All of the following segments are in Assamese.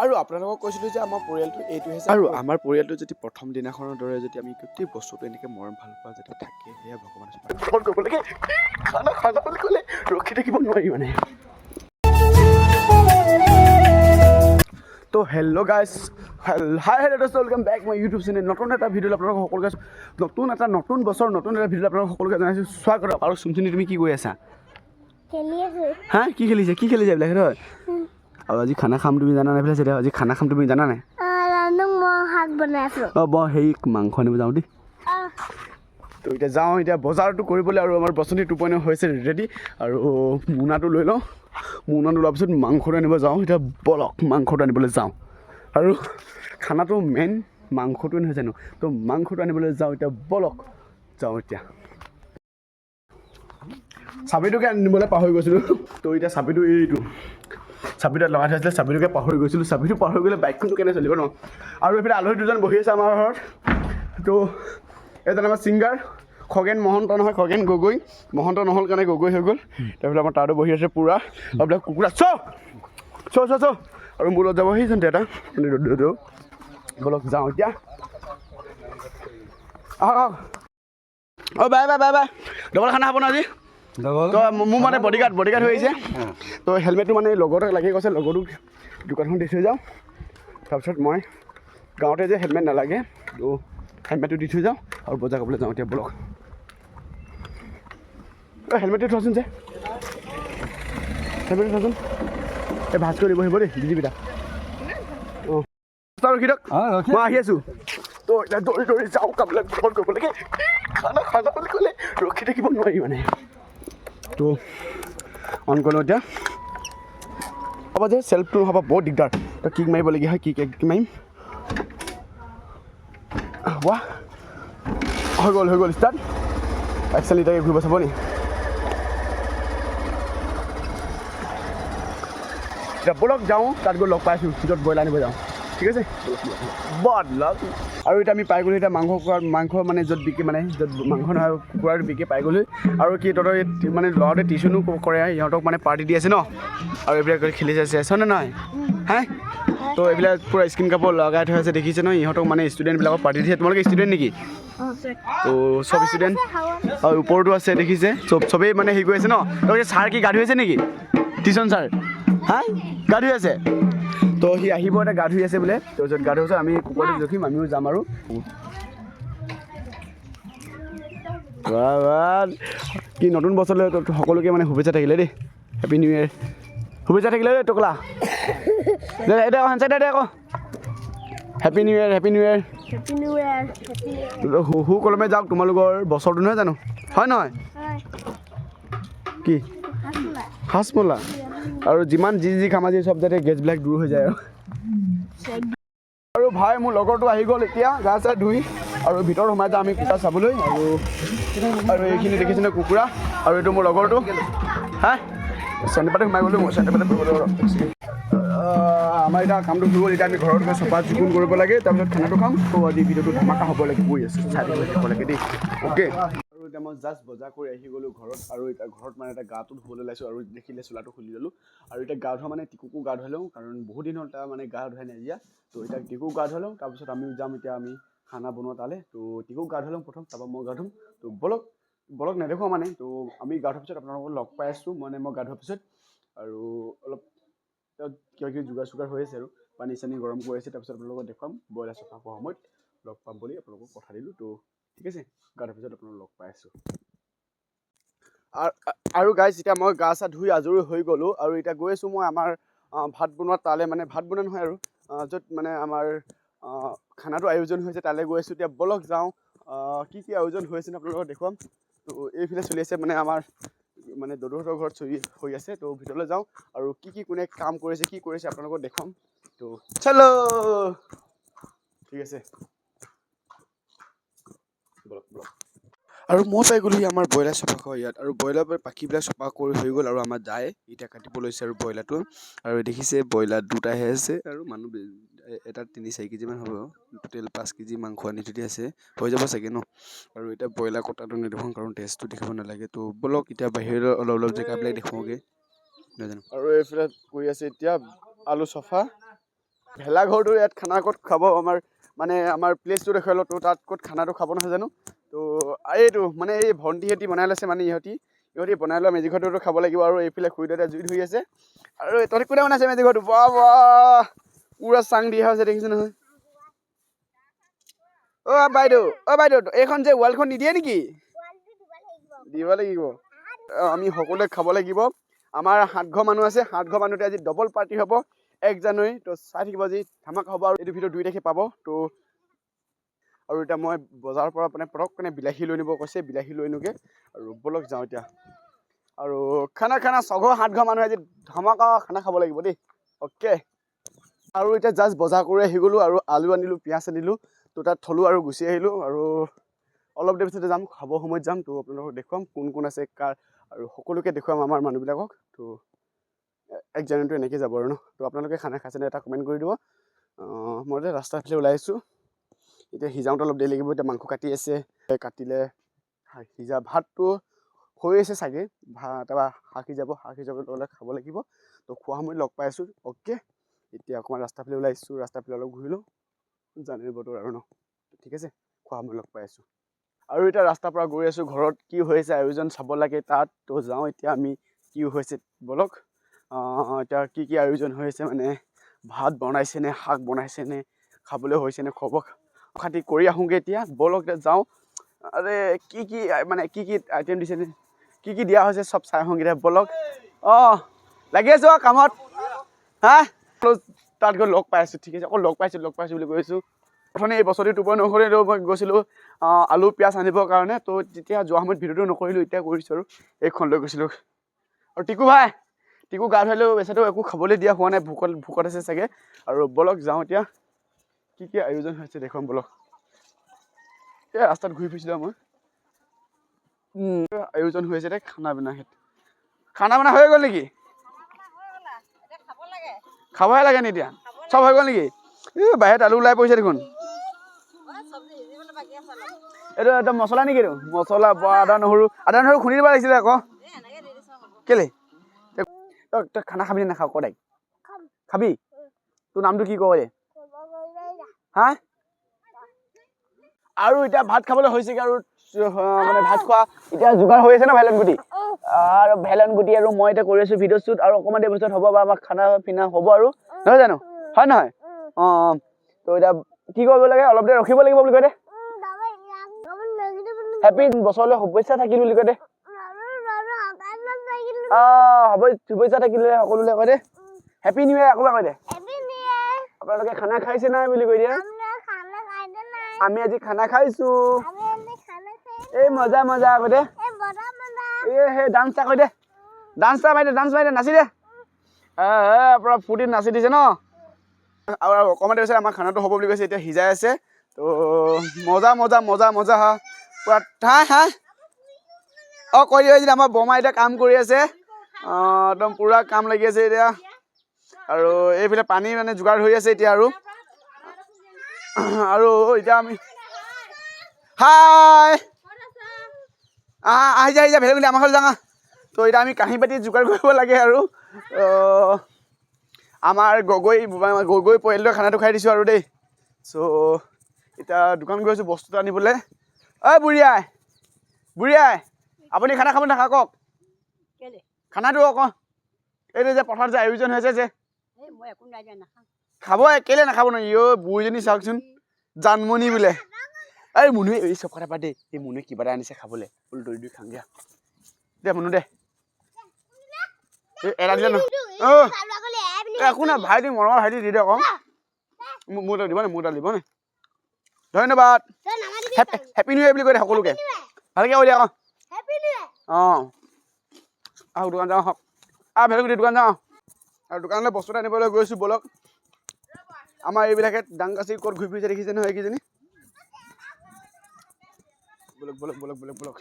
আৰু আপোনালোকক কৈছিলোঁ যে আমাৰ পৰিয়ালটো এইটো হৈছে আৰু আমাৰ পৰিয়ালটো যদি প্ৰথম দিনাখনৰ দৰে যদি আমি গোটেই বস্তুটো এনেকৈ মৰম ভাল পোৱা যাতে থাকে সেয়া ক'লে ৰখি থাকিব নোৱাৰি মানে। তো hello' guys hi hello' welcome back my YouTube channel নতুন এটা ভিডিঅ'লৈ আপোনালোকক সকলোকে নতুন এটা নতুন বছৰ নতুন এটা ভিডিঅ'লৈ আপোনালোকক সকলোকে জনাইছোঁ। স্বাগতম আৰু চুমচুনি তুমি কি কৰি আছা? হা কি খেলিছে? কি খেলিছে এইবিলাক হয় আৰু আজি খানা খাম তুমি জানা নাই চাইডে আজি খানা খাম তুমি জানা নাই? অঁ মই হেৰি মাংস আনিব যাওঁ দেই। তো এতিয়া যাওঁ এতিয়া বজাৰটো কৰিবলৈ আৰু আমাৰ বচনি টু হৈছে ৰেডি আৰু মোনাটো লৈ লওঁ। মোনাটো লোৱাৰ পিছত মাংসটো আনিব যাওঁ, এতিয়া বলক মাংসটো আনিবলৈ যাওঁ। আৰু খানাটো মেইন মাংসটোৱে নহয় জানো। তো মাংসটো আনিবলৈ যাওঁ, এতিয়া বলক যাওঁ এতিয়া। চাবিটোকে আনিবলৈ পাহৰি গৈছিলোঁ। তো এতিয়া চাবিটো এইটো। চাবিটো লগাই থৈ আছিলে, চাবিটোকে পাহৰি গৈছিলোঁ। চাবিটো পাহৰি গ'লে বাইকখনটো কেনে চলিব ন আৰু এইফালে আলহী দুজন বহি আছে আমাৰ ঘৰত। তো এজন আমাৰ ছিংগাৰ। খগেন মহন্ত নহয় খগেন গগৈ। মহন্ত নহ'ল কাৰণে গগৈ হৈ গ'ল। তাৰপিছত আমাৰ তাতো বহি আছে পূৰা। বিলাক কুকুৰা চ চ চ চ আৰু মোৰ লগত যাব সেইজন এটা বলক যাওঁ এতিয়া। আহক আহক। অ' bye bye bye bye. Double খানা খাব ন আজি? মোৰ মানে বডিগাৰ্ড বডিগাৰ্ড হৈ আহিছে। তো হেলমেটটো মানে লগতে লাগি গৈছে লগতো দোকানখন দি থৈ যাওঁ। তাৰপিছত মই গাঁৱতে যে হেলমেট নালাগে তো হেলমেটটো দি থৈ যাওঁ। আৰু বজাৰ কৰিবলৈ যাওঁ এতিয়া ব্লক। অ' হেলমেটটো থোৱাচোন যে। হেলমেটটো থোৱাচোন এই ভাজ কৰি দিব আহিব দেই দা অঁ। ৰখি। দিয়ক মই আহি আছোঁ। তো এতিয়া দৌৰি দৌৰি যাওঁ কামবিলাক গ্ৰহণ কৰিব লাগে। খানা খানা বুলি ক'লে ৰখি থাকিব নোৱাৰি মানে। তো অন কৰিলোঁ এতিয়া। হ'ব যে চেল্ফটো নহ'ব বহুত দিগদাৰ। তো কিক মাৰিবলগীয়া হয় কিক কিক মাৰিম। ৱাহ। হৈ গ'ল হৈ গ'ল ষ্টাৰ্ট একচেল এটাকে ঘূৰিব চাব নি? এতিয়া ব'লক যাওঁ তাত গৈ লগ পাইছোঁ য'ত ব্ৰইলাৰ আনিব যাওঁ। ঠিক আছে? বদ লগ। আৰু এতিয়া আমি পাই গ'লোঁ এতিয়া মাংস খোৱাৰ মাংস মানে য'ত বিকে মানে য'ত মাংস নহয় কুকুৰাৰ বিকে পাই গ'লোঁ। আৰু কি তহঁতৰ এই মানে ল'ৰাটোৱে টিউশ্যনো কৰে সিহঁতক মানে পাৰ্টি দি আছে ন? আৰু এইবিলাক খেলি আছে আছেনে নহয় হা? তো এইবিলাক পূৰা স্কিন কাপোৰ লগাই থৈ আছে দেখিছে ন ইহঁতক মানে ষ্টুডেণ্টবিলাকক পাৰ্টি দিছে তোমালোকে ষ্টুডেণ্ট নেকি? তো চব ষ্টুডেণ্ট আৰু ওপৰতো আছে দেখিছে। চব চবেই মানে হেৰি কৰি আছে ন? তই ছাৰ কি গা ধুই আছে নেকি? Tuition sir? হা? গা ধুই আছে? তো সি আহিব এতিয়া গা ধুই আছে বোলে? তাৰপিছত গা ধুৱাৰ পিছত আমি কুকুৰটো জখিম আমিও যাম আৰু। কি নতুন বছৰলৈ সকলোকে মানে শুভেচ্ছা থাকিলে দেই। হেপী নিউ ইয়েৰ শুভেচ্ছা থাকিলে দেই টকলা এতিয়া হেণ্ডচাইড দে আকৌ happy new year happy new year সু কলমে যাওক তোমালোকৰ বছৰটো নহয় জানো? হয় নহয়? কি? সাজমোলা আৰু যিমান যি যি খাম আজি চব যাতে গেছবিলাক দূৰ হৈ যায়। আৰু আৰু ভাই, মোৰ লগৰটো আহি গ'ল এতিয়া, গা চা ধুই। আৰু ভিতৰত সোমাই যাওঁ আমি কুকুৰা চাবলৈ। আৰু আৰু এইখিনি দেখিছেনে কুকুৰা? আৰু এইটো মোৰ লগৰটো। হা? চেণ্টাৰপাতে সোমাই গ'লোঁ, মই চেণ্টাৰপাতে আমাৰ এতিয়া কামটো হৈ গ'ল এতিয়া আমি ঘৰত গৈ চফা চিকুণ কৰিব লাগে। তাৰপিছত খানাটো খাম। তো আজি ভিডিঅ'টো ধমাকা হ'ব লাগে গৈ আছোঁ। চাই থাকিব লাগে দেই। অ'কে এতিয়া মই জাষ্ট বজাৰ কৰি আহি গ'লোঁ ঘৰত আৰু এতিয়া ঘৰত মানে এটা গাটো ধুবলৈ ওলাইছোঁ আৰু দেখিলে চোলাটো খুলি ল'লোঁ। আৰু এতিয়া গা ধোৱা মানে টিকুকো গা ধুৱাই লওঁ কাৰণ বহুত দিন হ'ল তাৰ মানে গা ধুৱাই নাই এতিয়া তো এতিয়া টিকুক গা ধুৱাই লওঁ তাৰপিছত আমি যাম এতিয়া আমি খানা বনোৱা তালৈ। তো টিকুক গা ধুৱাই লওঁ প্ৰথম তাৰপৰা মই গা ধুম। তো বলক বলক নেদেখুৱাওঁ মানে। তো আমি গা ধোৱাৰ পিছত আপোনালোকক লগ পাই আছোঁ মানে মই গা ধোৱাৰ পিছত। আৰু অলপ কিবা কিবি যোগাৰ চোগাৰ হৈ আছে আৰু। পানী চানী গৰম কৰি আছে তাৰপিছত আপোনালোকক দেখুৱাম ব্ৰইলাৰ চফা কৰা সময়ত। লগ পাম বুলি আপোনালোকক কথা দিলোঁ। তো ঠিক আছে? গা ধোৱাৰ পিছত আপোনালোকক লগ পাই আছোঁ। আৰ- গাইজ এতিয়া মই গা চা ধুই আজৰি হৈ গ'লোঁ আৰু এতিয়া গৈ আছোঁ মই আমাৰ ভাত বনোৱা তালৈ মানে ভাত বনোৱা নহয় আৰু য'ত মানে আমাৰ খানাটো আয়োজন হৈছে তালৈ গৈ আছোঁ। এতিয়া বলক যাওঁ কি কি আয়োজন হৈ আছে আপোনালোকক দেখুৱাম। তো এইফালে চলি আছে মানে আমাৰ মানে দদৌহঁতৰ ঘৰত চলি হৈ আছে তো ভিতৰলৈ যাওঁ আৰু কি কি কোনে কাম কৰিছে কি কৰিছে আপোনালোকক দেখুৱাম। তো চলো! ঠিক আছে। আৰু মই পাই গ'লোহি আমাৰ ব্ৰইলাৰ চফা কৰা ইয়াত। আৰু ব্ৰইলাৰ পাখিবিলাক চফা কৰি হৈ গ'ল আৰু আমাৰ যায় এতিয়া কাটিব লৈছে আৰু ব্ৰইলাৰটো। আৰু দেখিছে ব্ৰইলাৰ দুটাহে আছে আৰু মানুহ বে- এ- এটাত তিনি চাৰি কেজিমান হ'ব। টোটেল পাঁচ কেজি মাংস আনি থৈ দিয়া আছে। হৈ যাব চাগে ন? আৰু এতিয়া ব্ৰইলাৰ কটাটো নেদেখুৱাওঁ কাৰণ টেষ্টটো দেখিব নালাগে। তো ব'লক এতিয়া বাহিৰৰ অলপ অলপ জেগাবিলাক দেখুৱাওঁগৈ। নাজানো। আৰু এইফালে কৰি আছে এতিয়া আলু চফা। ভেলাঘৰটো ইয়াত খানা ক'ত খাব আমাৰ মানে আমাৰ প্লেচটো দেখুৱাই লওঁ, তো তাত ক'ত খানাটো খাব নহয় জানো? তো, এইটো মানে এই ভণ্টিহঁতি বনাই লৈছে মানে ইহঁতি। ইহঁতি বনাই লোৱা মেজি ঘৰটোতো খাব লাগিব আৰু এইফালে খুৰীদেউতাই জুই ধৰি আছে। আৰু তহঁতি কোনে বনাইছে মেজি ঘৰটো? বাহ বাহ, পুৰা চাং দিয়া হৈছে দেখিছে নহয়? অ' বাইদেউ অ' বাইদেউ, এইখন যে ৱালখন নিদিয়ে নেকি? দিব লাগিব। আমি সকলোৱে খাব লাগিব। আমাৰ সাতঘৰ মানুহ আছে, সাতঘৰ মানুহতে আজি ডবল পাৰ্টি হ'ব। এক জানুৱাৰী তো চাই থাকিব আজি ধামাকা হ'ব আৰু এইটো ভিডিঅ' দুই তাৰিখে পাব তো আৰু এতিয়া মই বজাৰৰ পৰা মানে পটককেনে বিলাহী লৈ নিব কৈছে বিলাহী লৈ আনোগৈ আৰু ব'লক যাওঁ এতিয়া। আৰু খানা খানা ছঘৰ সাতঘৰ মানুহে আজি ধামাকা খানা খাব লাগিব দেই। অ'কে। আৰু এতিয়া জাষ্ট বজাৰ কৰি আহি গ'লোঁ আৰু আলু আনিলোঁ পিঁয়াজ আনিলোঁ তো তাত থলোঁ আৰু গুচি আহিলোঁ আৰু অলপ দেৰি পিছতে যাম খাব সময়ত যাম তো আপোনালোকক দেখুৱাম কোন কোন আছে কাৰ আৰু সকলোকে দেখুৱাম আমাৰ মানুহবিলাকক তো এক জানুৱাৰীটো এনেকৈ যাব আৰু ন? তো আপোনালোকে খানা খাইছেনে এটা কমেণ্ট কৰি দিব। মই এতিয়া ৰাস্তাৰ ফালে ওলাই আহিছোঁ। এতিয়া সিজাওঁতে অলপ দেৰি লাগিব এতিয়া মাংস কাটি আছে। কাটিলে হা- সিজা ভাতটো হৈ আছে চাগে। ভাত তাৰপৰা শাক সিজাব শাক সিজাব ল'লে খাব লাগিব। তো খোৱা সময়ত লগ পাই আছোঁ। অ'কে। এতিয়া অকণমান ৰাস্তাৰ ফালে ওলাই আহিছোঁ ৰাস্তাৰ ফালে অলপ ঘূৰি লওঁ জানুৱাৰী বতৰ আৰু ন? ঠিক আছে খোৱা সময়ত লগ পাই আছোঁ। আৰু এতিয়া ৰাস্তাৰ পৰা গৈ আছোঁ ঘৰত কি হৈছে আয়োজন চাব লাগে তাত। তো যাওঁ এতিয়া আমি কি হৈছে ব'লক। এতিয়া কি কি আয়োজন হৈ আছে মানে? ভাত বনাইছেনে শাক বনাইছেনে খাবলৈ হৈছেনে খবৰ খাতি কৰি আহোঁগৈ এতিয়া। ব'লক এতিয়া যাওঁ। আৰে কি কি মানে কি কি আইটেম দিছেনে কি কি দিয়া হৈছে চব চাই আহোঁগৈ এতিয়া। ব'লক। অঁ লাগি আছোঁ আৰু কামত। হা? তাত গৈ লগ পাই আছোঁ ঠিক আছে। অকল লগ পাইছোঁ লগ পাইছোঁ বুলি কৈছোঁ প্ৰথমে এই বছৰটো টোপনি নকৰিলো মই গৈছিলোঁ আলু পিঁয়াজ আনিবৰ কাৰণে। তো তেতিয়া যোৱা সময়ত ভিডিঅ'টো নকৰিলোঁ এতিয়া কৰিছোঁ আৰু। এইখন লৈ গৈছিলোঁ। আৰু টিকু ভাই! টিকু গা ধুৱালেও বেচাটো একো খাবলৈ দিয়া হোৱা নাই ভোকত ভোকত আছে চাগে। আৰু ব'লক যাওঁ এতিয়া কি কি আয়োজন হৈছে দেখুৱাম ব'লক। এই ৰাস্তাত ঘূৰি ফুৰিছিলোঁ মই। আয়োজন হৈ আছে দে খানা পিনা খানা পিনা হৈ গ'ল নেকি? খাবহে লাগে নি এতিয়া? চব হৈ গ'ল নেকি? এই বাহিৰত আলু ওলাই পৰিছে দেখোন। এইটো একদম মছলা নেকি এইটো? মছলা বা আদা নহৰু আদা নহৰু খুন্দি দিব লাগিছিলে আকৌ। কেলে? তই তই- খানা খাবি নে নাখাৱ? ক তাইক? খাম। খাবি? তোৰ নামটো কি কয় হা? আৰু এতিয়া ভাত খাবলৈ হৈছেগৈ আৰু মানে ভাত খোৱা এতিয়া যোগাৰ হৈ আছে ন ভেলন গুটি? আৰু ভেলন গুটি আৰু মই এতিয়া কৰি আছোঁ ভিডিঅ' শ্বুট আৰু অকণমান দেৰি পিছত হ'ব বা আমাক খানা পিনা হ'ব আৰু। নহয় জানো? হয় নহয়? অঁ অঁ। তো এতিয়া কি কৰিব লাগে? অলপ দেৰি ৰখিব লাগিব বুলি কয় দে। হেপী বছৰলৈ শুভেচ্ছা থাকিল বুলি কয় দে। অঁ হ'ব শুভেচ্ছা থাকিলে সকলোলৈ কয় দে হেপী নিউ ইয়েৰ আকৌ কয় দে আপোনালোকে খানা খাইছে নাই বুলি কৈ দিয়া? আমি আজি খানা খাইছো। এই মজা মজা আকৌ দে। এই সেই ডান্সটা কৈ দে। ডান্সটা মাৰি দে ডান্স মাৰি দে নাচি দে পূৰা ফূৰ্তিত নাচি দিছে ন? আৰু অকণমান দেৰি আমাৰ খানাটো হ'ব বুলি কৈছে এতিয়া সিজাই আছে। তো মজা মজা মজা মজা হা। পূৰা হা হা। অঁ কৈ দিয়া যদি আমাৰ বৰমা এতিয়া কাম কৰি আছে। একদম পূৰা কাম লাগি আছে এতিয়া। আৰু এইফালে পানী মানে যোগাৰ হৈ আছে এতিয়া আৰু। আৰু এতিয়া আমি হাই! আহা যা আহি যা ভেলগুটি আমাৰ ঘৰলৈ যাওঁ তো এতিয়া আমি কাঁহী বাতি যোগাৰ কৰিব লাগে আৰু। আমাৰ গগৈ গগৈ পৰিয়ালটোৱে খানাটো খাই দিছোঁ আৰু দেই। চ' এতিয়া দোকান গৈ আছোঁ বস্তু এটা আনিবলৈ। ঐ বুঢ়ী আই! বুঢ়ী আই! আপুনি খানা খাব নাখাওক কওক? খানাটো আকৌ। এইটো যে পথাৰত যে আয়োজন হৈছে যে। খাব কেলে নাখাব ন? ইঅ বুঢ়ীজনী চাওকচোন জানমণি বোলে। এই মুনুৱে এই চব কথা দেই এই মুনুৱে কিবা এটা আনিছে খাবলৈ। বোলো দৈ দৈ খাম দিয়া। দে মুনু দে। এৰা দিলে অঁ। একো নাই ভাইটি মৰমৰ ভাইটি দি দে আকৌ মোৰ তাত দিব নে? মোৰ তাত দিব নে? ধন্যবাদ। হেপী নিউ ইয়েৰ বুলি কৈ দে সকলোকে। ভালকৈ কৈ দিয়া আকৌ অঁ। আহক দোকান যাওঁ আহক। আহ ভেলগুটি দোকান যাওঁ আৰু দোকানলৈ বস্তু এটা আনিবলৈ গৈছোঁ ব'লক। আমাৰ এইবিলাকে ডাংকাচি ক'ত ঘূৰি ফুৰিছে দেখিছে নহয় এইকেইজনী? বলক বলক বলক বলক বলক।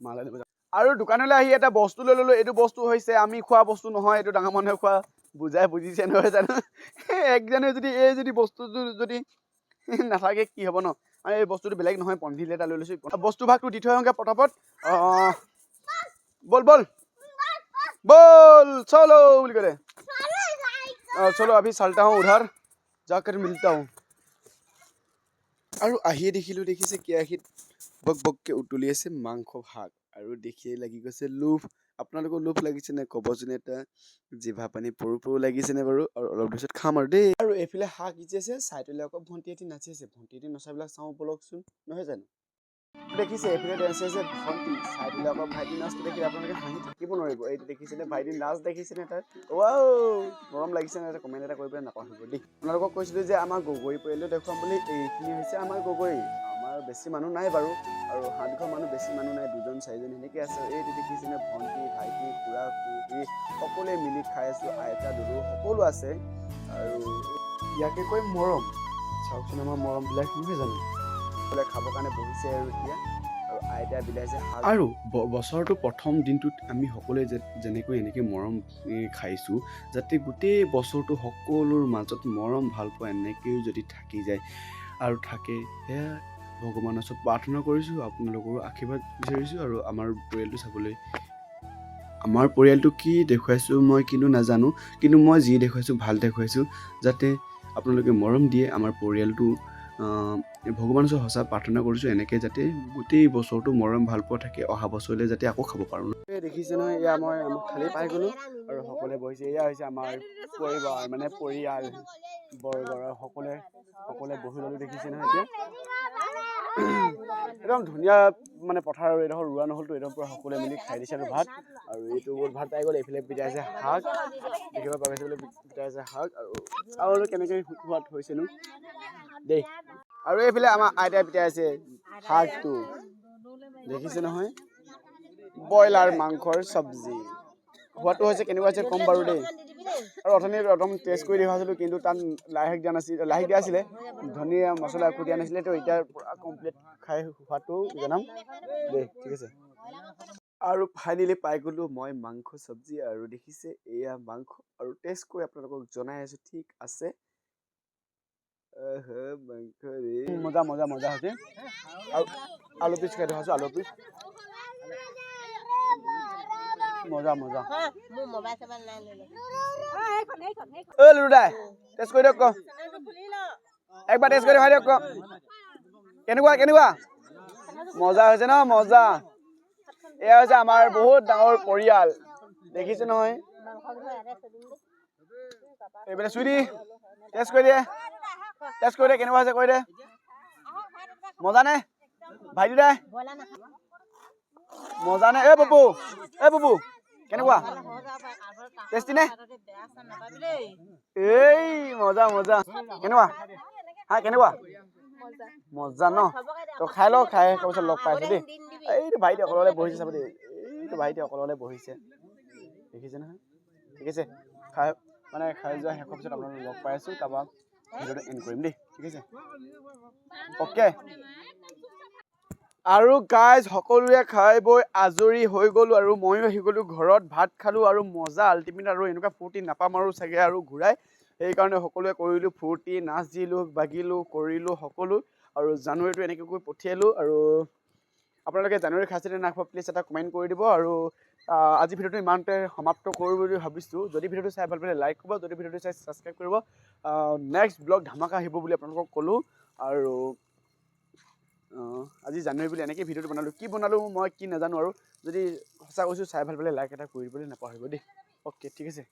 মালে যাওঁ। আৰু দোকানলৈ আহি এটা বস্তু লৈ ল'লোঁ। এইটো বস্তু হৈছে আমি খোৱা বস্তু নহয়, এইটো ডাঙৰ মানুহে খোৱা, বুজাই বুজিছে নহয় জানো? একজনে যদি, এই যদি বস্তুটো যদি নাথাকে, কি হ'ব ন? মানে এই বস্তুটো বেলেগ নহয় পন্ধিল এটা লৈ লৈছোঁ। বস্তু ভাগটো দি থৈ আহোঁগৈ পটাপট। অঁ বল বল বল চলো বুলি ক'লে অঁ চলো अभी चलता हूँ उधर जाकर मिलता हूँ আৰু আহিয়ে দেখিলোঁ দেখিছে কেৰাহীত বক বককৈ উতলি আছে মাংস শাক আৰু দেখিয়ে লাগি গৈছে লোভ আপোনালোকৰ লোভ লাগিছেনে ক'বচোন এটা জিভা পানী পৰু পৰু লাগিছেনে বাৰু আৰু অলপ পিছত খাম আৰু দেই আৰু এইফালে শাক সিজি আছে চাইডলৈ আকৌ ভণ্টি এটি নাচি আছে ভণ্টি এটি নচাবিলাক চাওঁ বলকচোন নহয় জানো দেখিছে এইফালে ডেন্স আছে ভণ্টি চাইডলৈ আকৌ ভাইটি নাচটো দেখিলে আপোনালোকে হাঁহি থাকিব নোৱাৰিব। এইটো দেখিছেনে ভাইটি নাচ দেখিছেনে তাৰ ৱাও মৰম লাগিছেনে এটা কমেণ্ট এটা কৰিবলৈ নাপাহৰিব দেই। আপোনালোকক কৈছিলোঁ যে আমাৰ গগৈ পৰিয়ালটো দেখুৱাম বুলি এইখিনি হৈছে আমাৰ গগৈ। আমাৰ বেছি মানুহ নাই বাৰু আৰু সাতঘৰ মানুহ বেছি মানুহ নাই দুজন চাৰিজন সেনেকৈ আছে। এইটো দেখিছেনে ভণ্টি ভাইটি খুৰা খুৰী সকলোৱে মিলি খাই আছোঁ আইতা দুলু সকলো আছে। আৰু ইয়াকে কৈ মৰম। চাওকচোন আমাৰ মৰমবিলাক নহয় জানো? আৰু বছৰটো প্ৰথম দিনটোত আমি সকলোৱে যেনেকৈ এনেকৈ মৰম খাইছোঁ যাতে গোটেই বছৰটো সকলোৰ মাজত মৰম ভালপোৱা এনেকৈও যদি থাকি যায় আৰু থাকে সেয়া ভগৱানৰ ওচৰত প্ৰাৰ্থনা কৰিছোঁ আপোনালোকৰো আশীৰ্বাদ বিচাৰিছোঁ আৰু আমাৰ পৰিয়ালটো চাবলৈ। আমাৰ পৰিয়ালটো কি দেখুৱাইছোঁ মই কিন্তু নাজানো কিন্তু মই যি দেখুৱাইছোঁ ভাল দেখুৱাইছোঁ যাতে আপোনালোকে মৰম দিয়ে আমাৰ পৰিয়ালটো ভগৱানৰ ওচৰত সঁচা প্ৰাৰ্থনা কৰিছোঁ এনেকৈ যাতে গোটেই বছৰটো মৰম ভালপোৱা থাকে অহা বছৰলৈ যাতে আকৌ খাব পাৰোঁ দেখিছে নহয় এয়া মই খালি পাই গ'লোঁ আৰু সকলোৱে বহিছে। এয়া হৈছে আমাৰ পৰিবাৰ মানে পৰিয়াল বৰ্গৰ সকলোৱে সকলোৱে বহি ল'লোঁ দেখিছে নহয় এতিয়া। একদম ধুনীয়া মানে পথাৰ আৰু এইডোখৰ ৰোৱা নহ'লতো একদম পূৰা সকলোৱে মিলি খাই দিছে আৰু ভাত। আৰু এইটো বহুত ভাত পাই গ'ল এইফালে পিতাইছে শাক। দেখিব পাইছে বোলে পিতাইছে শাক। আৰু চাউল কেনেকৈ সোৱাদ হৈছেনো? দেই। আৰু এইফালে আমাৰ আইতাই পিতাইছে শাকটো। দেখিছে নহয়? ব্ৰইলাৰ মাংসৰ চব্জি। সোৱাদটো হৈছে কেনেকুৱা হৈছে ক'ম বাৰু দেই। আৰু অথনি একদম টেষ্ট কৰি দেখুৱাইছিলোঁ কিন্তু তাত লাই শাক দিয়া নাছিল লাই শাক দিয়া আছিলে। ধনিয়া মছলা একো দিয়া নাছিলে তো এতিয়া পূৰা কমপ্লিট খাই সোৱাদটো জনাম। দেই ঠিক আছে। আৰু ফাইনেলি পাই গ'লোঁ মই মাংস চব্জি আৰু দেখিছে এয়া মাংস। আৰু টেষ্ট কৰি আপোনালোকক জনাই আছোঁ ঠিক আছে। মজা মজা মজা হৈছে আৰু আলু পিচ খাই দেখাইছোঁ আলু পিচ মজা মজা মোৰ মোবাইল চবাইল নাই লৈ ঐ লুৰু দাই টেষ্ট কৰি দিয়ক ক একবাৰ টেষ্ট কৰি দেখাই দিয়ক কেনেকুৱা কেনেকুৱা মজা হৈছে ন মজা এয়া হৈছে আমাৰ বহুত ডাঙৰ পৰিয়াল দেখিছে নহয় এইফালে চুই দি টেষ্ট কৰি দিয়ে টেষ্ট কৰি দে কেনেকুৱা হৈছে কৈ দে মজা নে ভাইটি দাই মজা নে এ বাবু এ বাবু কেনেকুৱা টেষ্টি নে এই মজা মজা কেনেকুৱা হা কেনেকুৱা মজা ন তো খাই লওঁ খাই তাৰপিছত লগ পাইছোঁ দেই এইটো ভাইটি অকলে বহিছে চাব দেই এইটো ভাইটি অকলে বহিছে দেখিছে নহয় ঠিক আছে খাই মানে খাই যোৱা শেষৰ পিছত আপোনালোকক লগ পাই আছোঁ তাৰপৰা ভিডিঅ'টো এণ্ড কৰিম দেই ঠিক আছে অ'কে আৰু গাইজ সকলোৱে খাই বৈ আজৰি হৈ গ'লোঁ আৰু ময়ো আহি গ'লোঁ ঘৰত ভাত খালোঁ আৰু মজা আল্টিমেট আৰু এনেকুৱা ফূৰ্তি নাপাম আৰু চাগে আৰু ঘূৰাই। সেইকাৰণে সকলোৱে কৰিলোঁ ফূৰ্তি নাচ দিলোঁ বাগিলোঁ কৰিলোঁ সকলো আৰু জানুৱাৰীটো এনেকৈ কৰি পঠিয়ালোঁ আৰু আপোনালোকে জানুৱাৰী খাইছেনে নাই খোৱা প্লিজ এটা কমেণ্ট কৰি দিব আৰু আজি ভিডিঅ'টো ইমানতে সমাপ্ত কৰোঁ বুলি ভাবিছোঁ। যদি ভিডিঅ'টো চাই ভাল পালে লাইক কৰিব যদি ভিডিঅ'টো চাই ছাবস্ক্ৰাইব কৰিব নেক্সট ব্লগ ধামাকা আহিব বুলি আপোনালোকক ক'লোঁ। আৰু আজি জানুৱাৰী বুলি এনেকৈ ভিডিঅ'টো বনালোঁ। কি বনালোঁ মই কি নাজানো আৰু। যদি সঁচা কৈছোঁ চাই ভাল পালে লাইক এটা কৰি দিবলৈ নাপাহৰিব দেই। অ'কে ঠিক আছে।